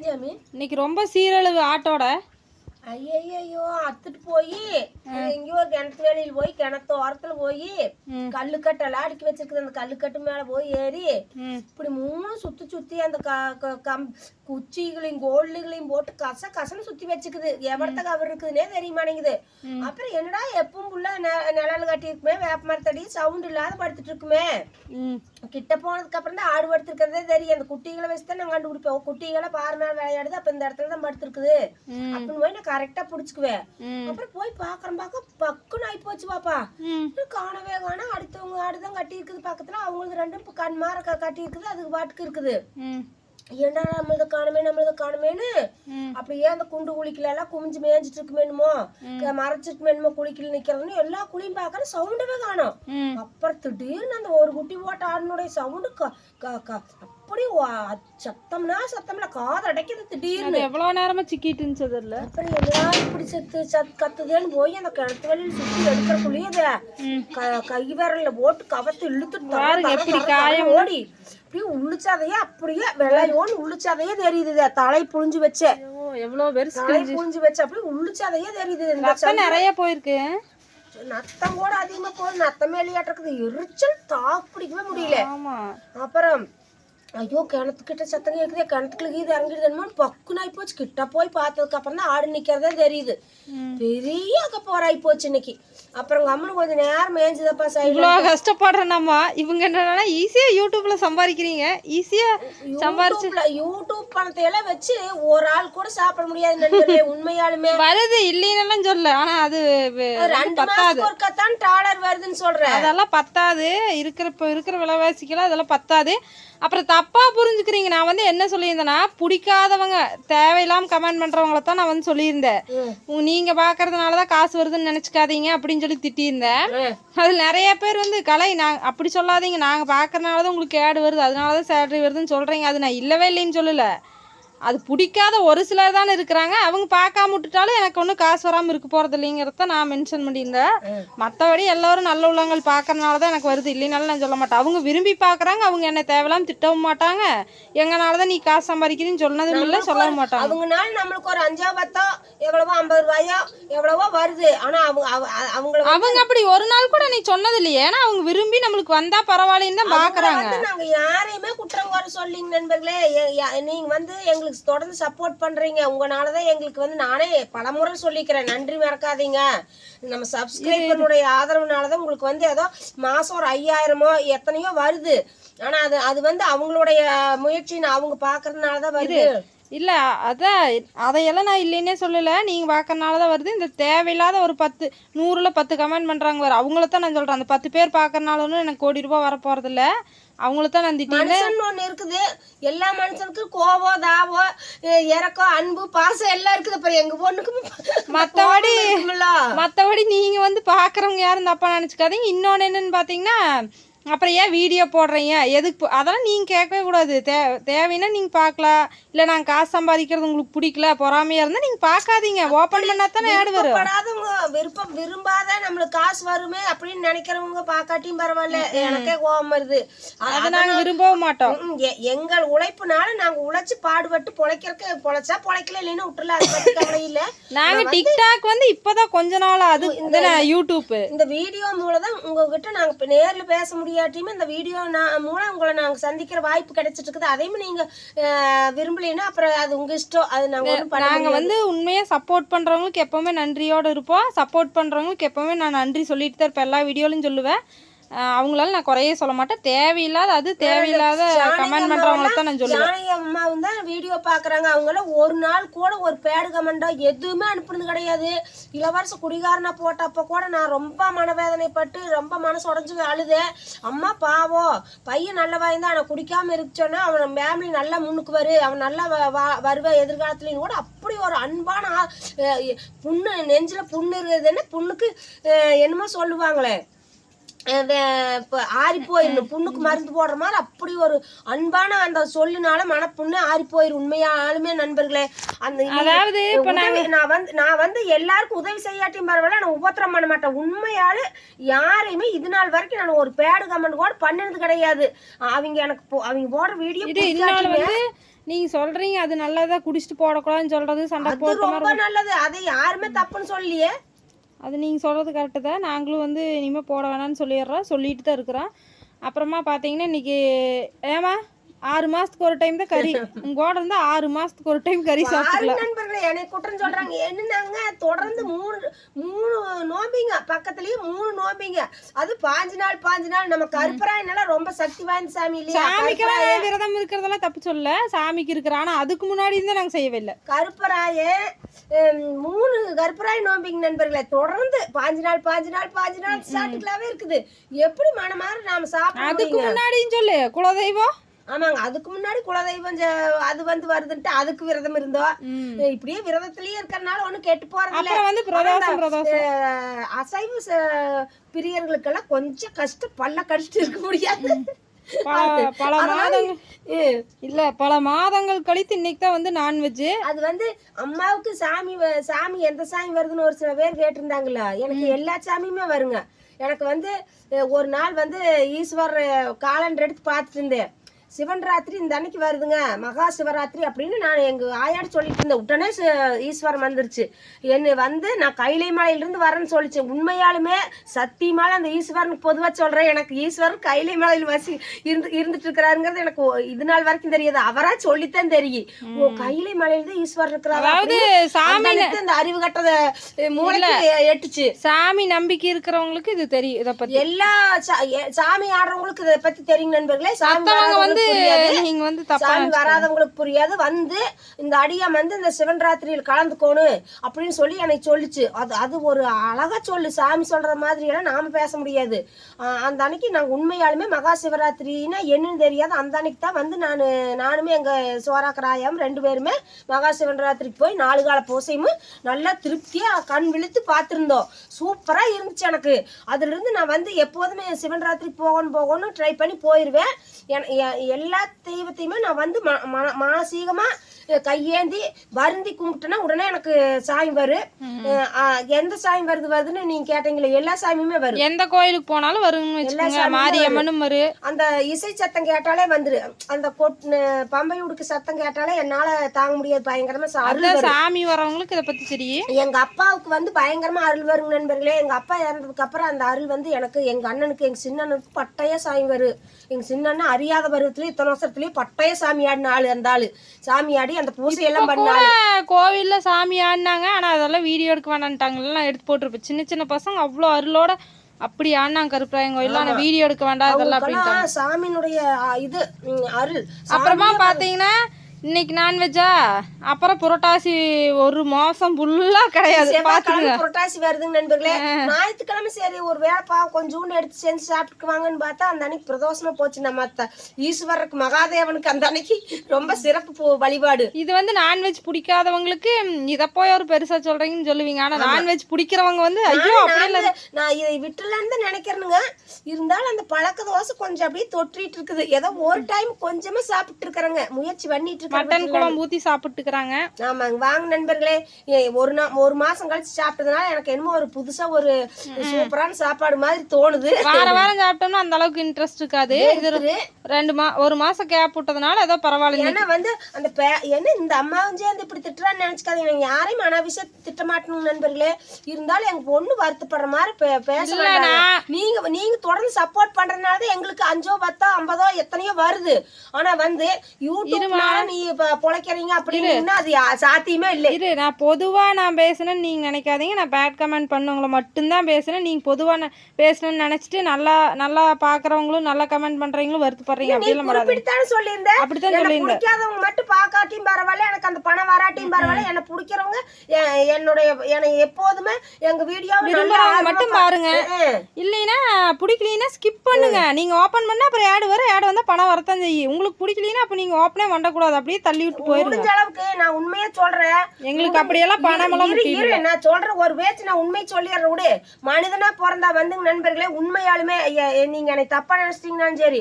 ஜாமி? இன்னைக்கு ரொம்ப சீரழிவு ஆட்டோட. ஐயோ அத்துட்டு போய் எங்கேயோ ஒரு கிணத்து வேலையில் போய் கிணத்து ஓரத்துல போய். கல்லுக்கட்டெல்லாம் அடுக்கி வச்சிருக்குது. அந்த கல்லுக்கட்டு மேல போய் ஏறி இப்படி மூணு சுத்தி சுத்தி அந்த கம் குச்சிகளையும் கோல்டுகளையும் போட்டு கச கசன்னு சுத்தி வச்சுக்குது எவடத்த கவர் இருக்குதுன்னே தெரிய மாட்டேங்குது. அப்புறம் என்னடா எப்பவும் புள்ள நிழல் கட்டி இருக்குமே வேப்ப மரத்தடி சவுண்ட் இல்லாத படுத்துட்டு இருக்குமே? கிட்ட போனதுக்கு அப்புறம் தான் ஆடு படுத்திருக்கிறதே தெரியும். அந்த குட்டிகளை வச்சு தான் நாங்கள் கண்டுபிடிப்போம் குட்டிகளை பாரு மேல விளையாடுது. அப்ப இந்த இடத்துல தான் படுத்திருக்குது. அப்படின்னு போய் நான் கரெக்டா புடிச்சுக்குவேன் அப்புறம் போய் பாக்குறேன் பார்க்க பக்குன்னு ஆயி போச்சு பாப்பா. காணவே காணோம் அடுத்தவங்க ஆடுதான் கட்டி இருக்குது பக்கத்துல. அவங்களுக்கு ரெண்டும் கண் மாற கட்டி இருக்குது அதுக்கு பாட்டுக்கு இருக்குது. ஏன்டா நம்மளது காணுமே நம்மளது காணுமேன்னு? ம். அப்படியே அந்த குண்டு குளிக்கல எல்லாம் குமிஞ்சு மேய்ஞ்சிட்டு இருக்குமேனுமோ மறைச்சிட்டு மேனுமோ குளிக்கல நிக்கிறதுன்னு எல்லா குழியும் பாக்குற சவுண்டவே காணோம். அப்புறம் திடீர்னு அந்த ஒரு குட்டி போட்ட ஆடினுடைய சவுண்டு அப்படி சத்தம்னா சத்தம்ல காது அடைக்குது திடீர்னு. அது எவ்வளோ நேரமா சிக்கிட்டு இருந்துச்சு அதில் அப்புறம் என்னடா இப்படி செத்து சத் கத்துதேன்னு போய் அந்த கிணத்து வெளியில் சுத்தி எடுக்கிறக்குள்ளேயே ம். க- விரல்ல போட்டு கவத்து இழுத்து தர, பாருங்க எப்படி காயம். ஓடி. அப்படியே உள்ளுச்சாதையே அப்படியே வெள்ளையோன்னு உள்ளுச்சாதையே தெரியுது இதை. தலை புழிஞ்சு வச்ச. ஐயோ எவ்வளோ பெருசு தலை புழிஞ்சு வச்ச. அப்படியே உள்ளுச்சாதையே தெரியுது நிறைய போயிருக்கு. நத்தம் கூட அதிகமா போகுது நத்தம் மேலேயாட்டிருக்குது எரிச்சல் தாப்பிடிக்கவே முடியல. அப்புறம் ஐயோ கிணத்துக்கிட்ட சத்தம் கேட்குதே கிணத்துக்குள்ள கீது இறங்கிடுதுன்னு பக்குன்னு ஆகி போச்சு கிட்ட போய் பார்த்ததுக்கு அப்புறம் தான் ஆடு நிக்கிறதே தெரியுது. பெரிய அக்கப்போராகி போச்சு இன்னைக்கு. அப்புறம் கம்முனு கொஞ்சம் நேரம் மேய்ஞ்சதப்பா சைடுல இவ்வளோ கஷ்டப்படுறேன் நம்ம இவங்க என்னன்னா ஈஸியா யூடியூப்ல சம்பாதிக்கிறீங்க. ஈஸியா சம்பாரிச்சு யூடியூப் பணத்தை எல்லாம் வச்சு ஒரு ஆள் கூட சாப்பிட முடியாது உண்மையாலுமே. வருது இல்லைன்னெல்லாம் சொல்ல ஆனா அது மாசத்துக்கு ஒருக்கத்தான் டாலர் வருதுன்னு சொல்றேன். அதெல்லாம் பத்தாது. இருக்கிற இப்போ இருக்கிற விலைவாசிக்கெல்லாம் அதெல்லாம் பத்தாது. அப்புறம் தப்பா புரிஞ்சுக்கிறீங்க. நான் வந்து என்ன சொல்லியிருந்தேன்னா பிடிக்காதவங்க தேவையில்லாம கமெண்ட் பண்றவங்கள தான் நான் வந்து சொல்லியிருந்தேன். ம். உ- நீங்க பாக்குறதுனால தான் காசு வருதுன்னு நினைச்சுக்காதீங்க அப்படின்னு சொல்லி திட்டியிருந்தேன். ம். அதில் நிறைய பேர் வந்து கலை நான் அப்படி சொல்லாதீங்க. நாங்கள் பார்க்கறனால தான் உங்களுக்கு கேடு வருது. அதனால தான் சேலரி வருதுன்னு சொல்கிறீங்க அது நான் இல்லவே இல்லைன்னு சொல்லலை. அது பிடிக்காத ஒரு சிலர் தானே இருக்கிறாங்க. அவங்க பார்க்காம விட்டுட்டாலும் எனக்கு ஒன்றும் காசு வராமல் இருக்க போகிறது இல்லைங்கிறத நான் மென்ஷன் பண்ணியிருந்தேன். மற்றபடி எல்லாரும் நல்ல உள்ளவங்கள் பார்க்கறனால தான் எனக்கு வருது. இல்லைனாலும் நான் சொல்ல மாட்டேன். அவங்க விரும்பி பார்க்குறாங்க அவங்க என்ன தேவையில்லாம திட்டவும் மாட்டாங்க. எங்கனால தான் நீ காசு சம்பாதிக்கிறீன்னு சொன்னதும் இல்லை சொல்லவும் மாட்டாங்க. அவங்கனால நம்மளுக்கு ஒரு அஞ்சா பத்தோ எவ்வளவோ ஐம்பது ரூபாயோ எவ்வளவோ வருது. ஆனா அவங்க அவ- அ- அவங்கள அவங்க அப்படி ஒரு நாள் கூட நீ சொன்னது இல்லையே. ஏன்னா அவங்க விரும்பி நம்மளுக்கு வந்தா பரவாயில்லன்னு தான் பார்க்குறாங்க. வந்து நாங்க யாரையுமே குற்றம் குறை சொல்லிங்க நண்பர்களே. எ- ய- நீங்க வந்து எங்களுக்கு தொடர்ந்து சப்போர்ட் பண்றீங்க. உங்களாலதான் எங்களுக்கு வந்து நானே பலமுறை சொல்லிக்கிறேன். நன்றி மறக்காதீங்க. நம்ம சப்ஸ்கிரைபருடைய ஆதரவுனாலதான் உங்களுக்கு வந்து ஏதோ மாசம் ஒரு ஐயாயிரமோ எத்தனையோ வருது. ஆனா அது அது வந்து அவங்களுடைய முயற்சின்னு அவங்க பாக்குறதுனாலதான் வருது. இல்ல அதான் அதையெல்லாம் நான் இல்லைன்னே சொல்லல. நீங்க பார்க்கறனால தான் வருது. இந்த தேவையில்லாத ஒரு பத்து நூறுல பத்து கமெண்ட் பண்றாங்க வர அவங்கள தான் நான் சொல்றேன். அந்த பத்து பேர் பார்க்கறனால ஒன்றும் எனக்கு கோடி ரூபாய் வர போறது இல்ல அவங்கள தான் நான் ஒண்ணு இருக்குது. எல்லா மனுஷனுக்கும் கோபம் தாவோ இறக்கம் அன்பு பாசம் எல்லாம் இருக்குது. அப்புறம் எங்க பொண்ணுக்கும் இருக்குமில்ல? மற்றபடி நீங்க வந்து பார்க்கறவங்க யாரும் தப்பா நினைச்சுக்காதீங்க. இன்னொன்னு என்னன்னு பாத்தீங்கன்னா அப்புறம் ஏன் வீடியோ போடுறீங்க? எதுக்கு அதெல்லாம் நீங்க கேட்கவே கூடாது. தே தேவைன்னா நீங்க பார்க்கலாம். இல்ல நாங்க காசு சம்பாதிக்கிறது உங்களுக்கு பிடிக்கல பொறாமையா இருந்தா நீங்க பார்க்காதீங்க. ஓபன் பண்ணா தானே ஆடு வரும். விருப்பம் விரும்பாத நம்மளுக்கு காசு வருமே அப்படின்னு நினைக்கிறவங்க பாக்காட்டியும் பரவாயில்ல. எனக்கே கோபம் வருது. அதை நாங்க விரும்பவும் மாட்டோம். எங்கள் உழைப்புனால நாங்க உழைச்சு பாடுபட்டு பொழைக்கிறதுக்கு பொழைச்சா பொழைக்கல இல்லைன்னா விட்டுல அதை பத்தி கவலை இல்ல. நாங்க டிக்டாக் வந்து இப்பதான் கொஞ்ச நாள் அது இதுதானே யூடியூப் இந்த வீடியோ மூலம் தான் உங்ககிட்ட நாங்க இப்ப நேர்ல பேச முடியாட்டியுமே இந்த வீடியோ நான் மூலம் உங்களை நாங்க சந்திக்கிற வாய்ப்பு கிடைச்சிட்டு இருக்குது அதையும் நீங்க அஹ், விரும்பலைன்னா அப்புறம் அது உங்க இஷ்டம். அது நாங்க ஒண்ணும் பண்ண நாங்க வந்து உண்மையா சப்போர்ட் பண்றவங்களுக்கு எப்பவுமே நன்றியோட இருப்போம். சப்போர்ட் பண்றவங்களுக்கு எப்பவுமே நான் நன்றி சொல்லிட்டு தான் இருப்பேன். எல்லா வீடியோலையும் சொல்லுவேன். அவங்களால நான் குறையே சொல்ல மாட்டேன். தேவையில்லாத அது தேவையில்லாத கமெண்ட் பண்றவங்கள தான் நான் சொல்லுவேன். ஜானகி அம்மாவும் தான் வீடியோ பாக்குறாங்க. அவங்களாம் ஒரு நாள் கூட ஒரு பேடு கமெண்டோ எதுவுமே அனுப்புனது கிடையாது. இளவரச குடிகாரனா போட்டப்ப கூட நான் ரொம்ப மனவேதனைப்பட்டு ரொம்ப மனசு உடஞ்சு அழுதேன் அம்மா பாவம். பையன் நல்ல வாய்ந்தா அவனை குடிக்காம இருக்கச்சோன்னா அவன் ஃபேமிலி நல்லா முன்னுக்கு வரு. அவன் நல்லா வ- வ- வருவ எதிர்காலத்துலயும் கூட. அப்படி ஒரு அன்பான புண்ணு நெஞ்சில புண்ணு இருக்குதுன்னு புண்ணுக்கு என்னமோ சொல்லுவாங்களே. இப்போ ஆறி போயிடணும் புண்ணுக்கு மருந்து போடுற மாதிரி அப்படி ஒரு அன்பான அந்த சொல்லுனால மனப்புண்ணு ஆறி போயிரும் உண்மையாலுமே நண்பர்களே. அந்த அதாவது நான் வந்து நான் வந்து எல்லாருக்கும் உதவி செய்யாட்டியும் பரவாயில்ல நான் உபத்திரம் பண்ண மாட்டேன். உண்மையாலு யாரையுமே இது நாள் வரைக்கும் நான் ஒரு பேடு கமெண்ட் கூட பண்ணினது கிடையாது. அவங்க எனக்கு அவங்க போடுற வீடியோ நீங்க சொல்றீங்க அது நல்லதா குடிச்சிட்டு போடக்கூடாதுன்னு சொல்றது சண்டை ரொம்ப நல்லது. அதை யாருமே தப்புன்னு சொல்லலையே. அது நீங்கள் சொல்கிறது கரெக்டு தான். நாங்களும் வந்து இனிமேல் போட வேணாம்னு சொல்லிடுறோம். சொல்லிட்டு தான் இருக்கிறோம். அப்புறமா பார்த்தீங்கன்னா இன்னைக்கு ஏமா ஆறு மாதத்துக்கு ஒரு டைம் தான் கறி. உங்களோட இருந்தால் ஆறு மாதத்துக்கு ஒரு டைம் கறி ஆறு சாப்பிட்டுக்கலாம். நண்பர்களே? என்னை குற்றம் சொல்றாங்க. என்னன்னாங்க? தொடர்ந்து மூணு மூணு நோம்பிங்க. பக்கத்துலயே மூணு நோம்பிங்க. அது பாஞ்சு நாள் பாஞ்சு நாள். நம்ம கருப்பராயனால ரொம்ப சக்தி வாய்ந்த சாமி இல்லையா? சாமிக்கெல்லாம் விரதம் இருக்கிறதெல்லாம் தப்பு சொல்ல சாமிக்கு இருக்கிற ஆனால் அதுக்கு முன்னாடி இருந்தால் நாங்கள் செய்யவே இல்லை. கருப்பராய மூணு கருப்பராய நோம்பிங்க நண்பர்களே. தொடர்ந்து பாஞ்சு நாள் பாஞ்சு நாள் பாஞ்சு நாள் சாப்பிட்டுக்கலாவே இருக்குது. எப்படி மனமாற நாம சாப்பிட அதுக்கு? முன்னாடின்னு சொல்லு. குலதெய்வம். ஆமாங்க அதுக்கு முன்னாடி குலதெய்வம் அது வந்து வருதுன்ட்டு அதுக்கு விரதம் இருந்தோம். இப்படியே விரதத்திலேயே இருக்கறனால ஒண்ணும் கெட்டு போறது அசைவ பிரியர்களுக்கெல்லாம் கொஞ்சம் கஷ்டம். பல்ல கடிச்சிட்டு இருக்க முடியாது. பல மாதங்கள். இல்லை பல மாதங்கள் கழித்து இன்னைக்கு தான் வந்து நான்வெஜ்ஜு. அது வந்து அம்மாவுக்கு சாமி சாமி எந்த சாமி வருதுன்னு ஒரு சில பேர் கேட்டிருந்தாங்கல்ல. எனக்கு எல்லா சாமியுமே வருங்க. எனக்கு வந்து ஒரு நாள் வந்து ஈஸ்வர் காலண்டர் எடுத்து பார்த்துட்டு இருந்தேன். சிவன் ராத்திரி இந்த அன்னைக்கு வருதுங்க. மகா சிவராத்திரி அப்படின்னு நான் எங்க ஆயாடு சொல்லிட்டு இருந்தேன். உடனே ஈஸ்வரம் வந்துருச்சு. என்ன வந்து நான் கைலை மலையிலிருந்து வரேன்னு சொல்லிச்சு. உண்மையாலுமே சத்தியமால அந்த ஈஸ்வரனுக்கு பொதுவா சொல்றேன். எனக்கு ஈஸ்வரன் கைலை மலையில் வசி இருந்து இருந்துட்டு இருக்கிறாருங்கிறது எனக்கு இது நாள் வரைக்கும் தெரியாது. அவரா சொல்லித்தான் தெரியும். ஓ கைலை மலையில தான் ஈஸ்வரன் இருக்கிறாரு சாமி அந்த அறிவு கட்டத மூளைக்கு எட்டுச்சு. சாமி நம்பிக்கை இருக்கிறவங்களுக்கு இது தெரியும் இதை பத்தி. எல்லா சாமி ஆடுறவங்களுக்கு இதை பத்தி தெரியும் நண்பர்களே. சாமி மத்தவங்க வந்து நீங்க வந்து சாமி வராதவங்களுக்கு புரியாது. வந்து இந்த அடியான் வந்து இந்த சிவன் ராத்திரியில் கலந்துக்கோணும் அப்படின்னு சொல்லி எனக்கு சொல்லுச்சு. அது அது ஒரு அழகா சொல்லு. சாமி சொல்ற மாதிரி எல்லாம் நாம பேச முடியாது. அந்த அன்னைக்கு நாங்கள் உண்மையாலுமே மகா சிவராத்திரின்னா என்னன்னு தெரியாது. அந்த அன்னைக்கு தான் வந்து நான் நானுமே எங்க சோராக்கராயம் ரெண்டு பேருமே மகா சிவராத்திரிக்கு போய் நாலு கால பூசையும் நல்லா திருப்தியா கண் விழித்து பார்த்துருந்தோம். சூப்பரா இருந்துச்சு எனக்கு. அதுல இருந்து நான் வந்து எப்போதுமே சிவன் ராத்திரி போகணும் போகணும் ட்ரை பண்ணி போயிடுவேன் எல்லா தெய்வத்தையுமே நான் வந்து ம- மன- மானசீகமா அஹ், கையேந்தி வருந்தி கும்பிட்டேன்னா உடனே எனக்கு சாமி வரும் எந்த சாமி வருது வருதுன்னு நீங்க கேட்டீங்களே எல்லா சாமியுமே வரும் எந்த கோயிலுக்கு போனாலும் சாமியும் மாரியம்மனும் வரு. அந்த இசை சத்தம் கேட்டாலே வந்துரு. அந்த கொட் பம்பை உடுக்கு சத்தம் கேட்டாலே என்னால தாங்க முடியாது. பயங்கரமா வரும் சாமி வரவங்களுக்கு இதை பத்தி தெரியும். எங்க அப்பாவுக்கு வந்து பயங்கரமா அருள் வருங்க நண்பர்களே. எங்க அப்பா இறந்ததுக்கு அப்புறம் அந்த அருள் வந்து எனக்கு எங்க அண்ணனுக்கு எங்க சின்ன அண்ணனுக்கு பட்டைய சாமி வரும் எங்க சின்ன அண்ணன் அறியாத பருவத்திலயும் இத்தனை வருஷத்துலயும் பட்டைய சாமி ஆடின ஆளு அந்த ஆளு. சாமி ஆடி அந்த பூசை எல்லாம் பண்ண கோவில்ல சாமி ஆடினாங்க. ஆனா அதெல்லாம் வீடியோ எடுக்க வேண்டான்ட்டாங்க எல்லாம் எடுத்து போட்டிருப்பேன். சின்ன சின்ன பசங்க அவ்வளோ அருளோட அப்படி ஆடினாங்க கருப்பராயன் கோயில்ல. ஆனா வீடியோ எடுக்க வேண்டாம் அவங்களுக்கெல்லாம் சாமியினுடைய இது அருள். அப்புறமா பாத்தீங்கன்னா இன்னைக்கு நான்வெஜ்ஜா? அப்புறம் புரட்டாசி ஒரு மாசம் ஃபுல்லா கிடையாது. பாத்துக்கோங்க. புரட்டாசி வருதுங்க நண்பர்களே. ஞாயிற்றுக்கிழமை சரி ஒரு வேலை பாவம் கொஞ்சோண்டு எடுத்து செஞ்சு சாப்பிட்டுக்குவாங்கன்னு பார்த்தா அந்த அன்னைக்கு பிரதோஷமா போச்சு. நம்ம ஈஸ்வரருக்கு மகாதேவனுக்கு அந்த அன்னைக்கு ரொம்ப சிறப்பு வழிபாடு. இது வந்து நான்வெஜ் பிடிக்காதவங்களுக்கு இத போய் ஒரு பெருசா சொல்றீங்கன்னு சொல்லுவீங்க. ஆனா நான்வெஜ் பிடிக்கிறவங்க வந்து ஐயோ அப்படி இல்ல. நான் நான் இதை விட்டுலான்னு தான் நினைக்கிறேனுங்க. இருந்தாலும் அந்த பழக்க தோசை கொஞ்சம் அப்படியே தொற்றிட்டு இருக்குது. ஏதோ ஒரு டைம் கொஞ்சமா சாப்பிட்டு இருக்கிறேங்க. முயற்சி பண்ணிட்டு மட்டன் குழம்பு ஊத்தி சாப்பிட்டுக்கிறாங்க. ஆமாங்க. வாங்க நண்பர்களே ஒரு நா ஒரு மாசம் கழிச்சு சாப்பிட்டதுனால எனக்கு என்னமோ ஒரு புதுசா ஒரு சூப்பரான சாப்பாடு மாதிரி தோணுது. வார வாரம் சாப்பிட்டோம்னா அந்த அளவுக்கு இன்ட்ரெஸ்ட் இருக்காது. இது. ரெண்டு மா ஒரு மாசம் கேப் விட்டதுனால ஏதோ பரவாயில்ல ஏன்னா வந்து அந்த பே என்ன இந்த அம்மாவும் சேர்ந்து இப்படி திட்டுறான்னு நினைச்சுக்காதீங்க. நான் யாரையும் அனாவசியம் திட்ட மாட்டேங்க நண்பர்களே. இருந்தாலும் எங்க பொண்ணு வருத்தப்படுற மாதிரி பே- பேச இல்ல, வேண்டாங்க. நான்- நீங்க நீங்க தொடர்ந்து சப்போர்ட் பண்றதுனால தான் எங்களுக்கு அஞ்சோ பத்தோ ஐம்பதோ எத்தனையோ வருது. ஆனா வந்து யூடியூப்னால நீ பொழைக்கிறீங்க அப்படின்னு அது சாத்தியமே இல்லை. இரு நான் பொதுவா நான் பேசுனேன்னு நீங்க நினைக்காதீங்க. நான் பேட் கமெண்ட் பண்ணவங்கள மட்டும்தான் பேசுனேன். நீங்க பொதுவா நான் பேசணும்னு நினைச்சிட்டு நல்லா நல்லா பாக்குறவங்களும் நல்லா கமெண்ட் பண்றவங்களும் வருத்தப்படுறீங்க. குறிப்பிட்டுத்தானே சொல்லியிருந்தேன் அப்படித்தான் சொல்லியிருந்தேன். பிடிக்காதவங்க மட்டும் பார்க்காட்டியும் பரவாயில்ல. எனக்கு அந்த பணம் வராட்டியும் பரவாயில்ல. என்னை பிடிக்கிறவங்க என்னுடைய என்னை எப்போதுமே எங்க வீடியோ விரும்புறவங்க மட்டும் பாருங்க. இல்லைன்னா பிடிக்கலைன்னா ஸ்கிப் பண்ணுங்க. நீங்க ஓபன் பண்ணா அப்புறம் ஆடு வரும் ஆடு வந்தா பணம் வரத்தான் செய்யும். உங்களுக்கு பிடிக்கலைன்னா அப்ப நீங்க ஓப்பனே பண்ணக்கூடாது அப்படியே தள்ளி விட்டு போயிருங்க. அளவுக்கு நான் உண்மையா சொல்றேன். எங்களுக்கு அப்படியெல்லாம் பணமெல்லாம் இரு, நான் சொல்ற ஒரு பேச்சு நான் உண்மை சொல்லிடுறேன் விடு. மனிதனா பிறந்தா வந்து நண்பர்களே உண்மையாலுமே எ- எ- நீங்க என்னை தப்பா நினைச்சிட்டீங்கன்னாலும் சரி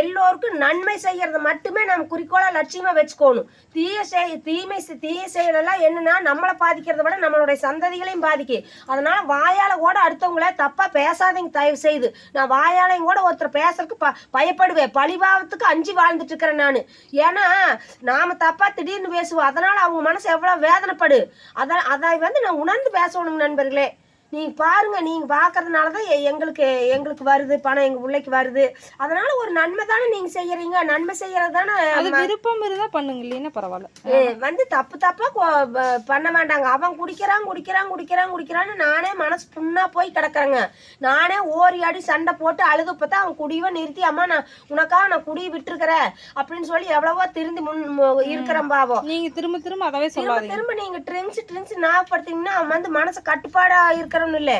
எல்லோருக்கும் நன்மை செய்யறத மட்டுமே நம்ம குறிக்கோளா லட்சியமா வச்சுக்கோணும். தீய செய் தீமை தீய செயலெல்லாம் என்னன்னா நம்மளை பாதிக்கிறத விட நம்மளுடைய சந்ததிகளையும் பாதிக்கு. அதனால வாயால கூட அடுத்தவங்கள தப்பா பேசாதீங்க தயவு செய்து நான் வாயாலையும் கூட ஒருத்தர் பேசுறதுக்கு ப பயப்படுவேன். பழிபாவத்துக்கு அஞ்சு வாழ்ந்துட்டு இருக்கிறேன் நான். ஏன்னா நாம தப்பா திடீர்னு பேசுவோம். அதனால அவங்க மனசு எவ்வளவு வேதனைப்படு. அத அதை வந்து நான் உணர்ந்து பேசணும் நண்பர்களே. நீங்க பாருங்க நீங்க பாக்குறதுனால தான் எங்களுக்கு எங்களுக்கு வருது பணம் எங்க பிள்ளைக்கு வருது. அதனால ஒரு நன்மை தானே நீங்க செய்யறீங்க. நன்மை செய்யறது தானே அது விருப்பம் இருந்தா பண்ணுங்க இல்லைன்னா பரவாயில்ல. வந்து தப்பு தப்பா கொ- ப- பண்ண வேண்டாங்க. அவன் குடிக்கிறான் குடிக்கிறான் குடிக்கிறான் குடிக்கிறான்னு நானே மனசு புண்ணா போய் கிடக்குறேங்க. நானே ஓரி ஆடி சண்டை போட்டு அழுது பார்த்தா அவன் குடியவே நிறுத்தி அம்மா நான் உனக்காக நான் குடியை விட்டுருக்கிறேன். அப்படின்னு சொல்லி எவ்வளவோ திருந்தி முன் இருக்கிறேன் பாவம். நீங்க திரும்ப திரும்ப அதவே திரும்ப சொல்லாதீங்க. திரும்ப நீங்க ட்ரிங்க்ஸ் ட்ரிங்க்ஸ் ஞாபகப்படுத்தீங்கன்னா அவன் வந்து மனசு கட்டுப்பாடா இருக்கிறவனு இல்லை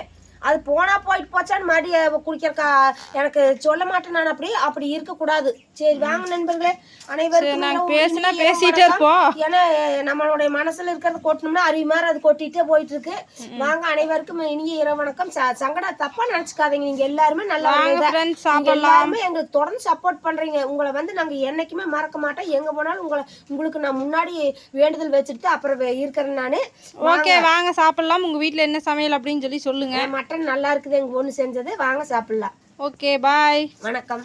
அது போனா போயிட்டு போச்சான்னு மறுபடி அவ குடிக்கிறக்கா எனக்கு சொல்ல மாட்டேன் நான் அப்படி அப்படி இருக்கக்கூடாது. சரி வாங்க நண்பர்களே மிகவும் பேசினா பேசிட்டே. இருப்போம். ஏன்னா நம்மளுடைய மனசுல இருக்கிறத கொட்டணும்னா அருவி மாதிரி அது கொட்டிட்டே போயிட்டு இருக்கு வாங்க அனைவருக்கும் இனிய இரவு வணக்கம். சங்கடா தப்பா நினைச்சுக்காதீங்க. நீங்க எல்லாருமே நல்லா எல்லாருமே எங்களுக்கு தொடர்ந்து சப்போர்ட் பண்றீங்க. உங்களை வந்து நாங்க என்னைக்குமே மறக்க மாட்டோம். எங்க போனாலும் உங்களை உங்களுக்கு நான் முன்னாடி வேண்டுதல் வச்சுட்டு அப்புறம் இருக்கிறேன் நானு. ஓகே வாங்க. சாப்பிடலாம். உங்க வீட்ல என்ன சமையல் அப்படின்னு சொல்லி சொல்லுங்க. மட்டன் நல்லா இருக்குது எங்க பொண்ணு செஞ்சது வாங்க சாப்பிடலாம். ஓகே பாய் வணக்கம்.